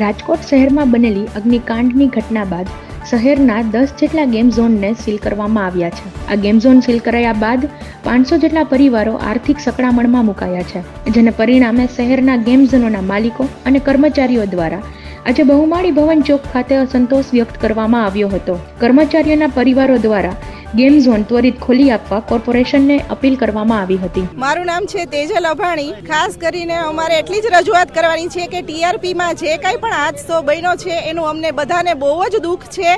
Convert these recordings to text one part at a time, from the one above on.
રાજકોટ શહેરમાં બનેલી અગ્નિકાંડની ઘટના બાદ શહેરના દસ જેટલા ગેમ ઝોનને સીલ કરવામાં આવ્યા છે. આ ગેમ ઝોન સીલ કરાયા બાદ પાંચસો જેટલા પરિવારો આર્થિક સકડામણમાં મુકાયા છે. જેને પરિણામે શહેરના ગેમ ઝોનોના માલિકો અને કર્મચારીઓ દ્વારા આજે બહુમાળી ભવન ચોક ખાતે અસંતોષ વ્યક્ત કરવામાં આવ્યો હતો. કર્મચારીઓના પરિવારો દ્વારા ગેમ ઝોન ત્વરિત ખોલી આપવા કોર્પોરેશનને અપીલ કરવામાં આવી હતી. મારું નામ છે તેજલ અભાણી. ખાસ કરીને અમારે એટલી જ રજૂઆત કરવાની છે કે ટીઆરપીમાં જે કાંઈ પણ હાદસો બન્યો છે, એનું અમને બધાને બહુ જ દુઃખ છે.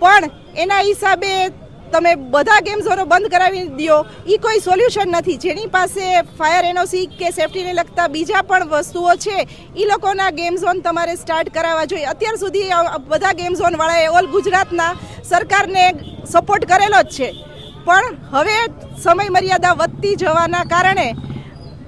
પણ એના હિસાબે તમે બધા ગેમ ઝોનો બંધ કરાવી દો એ કોઈ સોલ્યુશન નથી. જેની પાસે ફાયર એનઓસી કે સેફટીને લગતા બીજા પણ વસ્તુઓ છે એ લોકોના ગેમ ઝોન તમારે સ્ટાર્ટ કરાવવા જોઈએ. અત્યાર સુધી બધા ગેમ ઝોન વાળાએ ઓલ ગુજરાતના સરકારને સપોર્ટ કરેલો જ છે. પણ હવે સમય મર્યાદા વધતી જવાના કારણે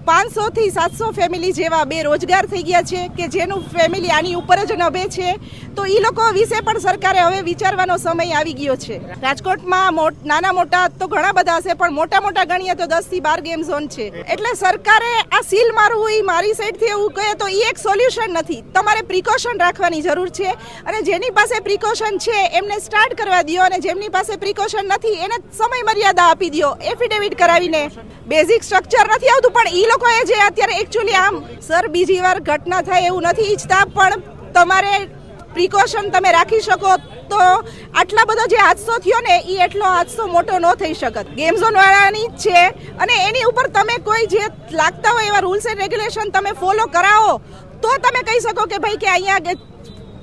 પાંચસો થી સાતસો ફેમિલી જેવા બે રોજગાર થઈ ગયા છે કે જેનું ફેમિલી આની ઉપર જ નભે છે, તો એ લોકો વિશે પણ સરકારે હવે વિચારવાનો સમય આવી ગયો છે. રાજકોટમાં નાના મોટા તો ઘણા બધા હશે, પણ મોટા મોટા ગણીએ તો દસથી બાર ગેમ ઝોન છે. એટલે સરકારે આ સીલ મારવું એ મારી સાઈડથી એવું કહે તો એ એક સોલ્યુશન નથી. તમારે પ્રિકોશન રાખવાની જરૂર છે અને જેની પાસે પ્રિકોશન છે એમને સ્ટાર્ટ કરવા દો અને જેમની પાસે પ્રિકોશન નથી એને સમય મર્યાદા આપી દો એફિડેવિટ કરાવીને બેઝિક સ્ટ્રક્ચર નથી આવતું, પણ એ લોકોએ જે અત્યારે એકચ્યુઅલી આમ સર બીજી વાર ઘટના થાય એવું નથી ઈચ્છતા, પણ તમારે પ્રિકોશન તમે રાખી શકો તો આટલા બધો જે હાદસો થયો ને એ એટલો હાદસો મોટો ન થઈ શકત. ગેમ ઝોન વાળાની છે, અને એની ઉપર તમે કોઈ જે લાગતા હોય એવા રૂલ્સ એન્ડ રેગ્યુલેશન તમે ફોલો કરાવો, તો તમે કહી શકો કે ભાઈ કે અહીંયા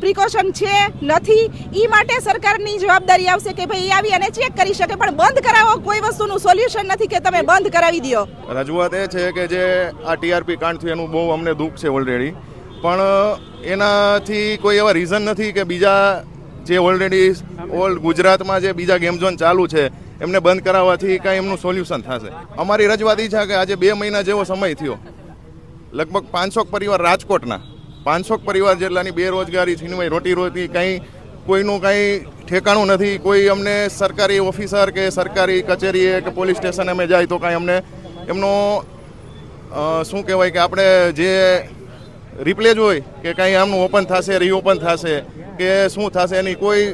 પ્રિકોશન છે, નથી. એ માટે સરકારની જવાબદારી આવશે કે ભાઈ આવી અને ચેક કરી શકે, પણ બંધ કરાવો. કોઈ વસ્તુનું સોલ્યુશન નથી કે તમે બંધ કરાવી દો રજૂઆત એ છે કે જે આ ટીઆરપી કાંડ થયું, એનું બહુ અમને દુઃખ છે ઓલરેડી પણ એનાથી કોઈ એવા રીઝન નથી કે બીજા જે ઓલરેડી ઓલ ગુજરાતમાં જે બીજા ગેમ ઝોન ચાલુ છે, એમને બંધ કરાવવાથી કાંઈ એમનું સોલ્યુશન થશે. અમારી રજૂઆત એ છે કે આજે બે મહિના જેવો સમય થયો. લગભગ પાંચસો પરિવાર રાજકોટના. પાંચસો પરિવાર જેટલાની બેરોજગારી છીનવાઈ રોટી રોટી કંઈ કોઈનું કંઈ ઠેકાણું નથી. કોઈ અમને સરકારી ઓફિસર કે સરકારી કચેરીએ કે પોલીસ સ્ટેશન અમે જાય તો કાંઈ અમને એમનો શું કહેવાય કે આપણે જે રિપ્લેજ હોય કે કાંઈ આમનું ઓપન થશે રીઓપન થશે કે શું થશે, એની કોઈ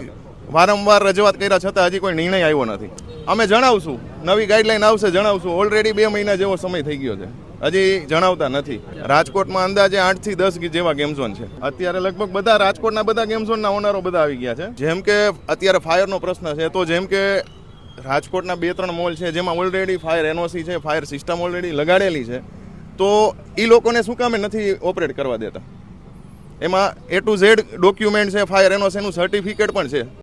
વારંવાર રજૂઆત કર્યા છતાં હજી કોઈ નિર્ણય આવ્યો નથી. અમે જણાવશું, નવી ગાઈડલાઈન આવશે જણાવશું. ઓલરેડી બે મહિના જેવો સમય થઈ ગયો છે. હજી જણાવતા નથી. રાજકોટમાં અંદાજે આઠથી દસ જેવા ગેમ ઝોન છે. અત્યારે લગભગ બધા રાજકોટના બધા ગેમ ઝોનના ઓનરો બધા આવી ગયા છે. જેમ કે અત્યારે ફાયરનો પ્રશ્ન છે, તો જેમ કે રાજકોટના બે ત્રણ મોલ છે, જેમાં ઓલરેડી ફાયર એનઓસી છે ફાયર સિસ્ટમ ઓલરેડી લગાડેલી છે, તો એ લોકોને શું કામે નથી ઓપરેટ કરવા દેતા? એમાં એ ટુ ઝેડ ડોક્યુમેન્ટ છે ફાયર એનઓસીનું સર્ટિફિકેટ પણ છે.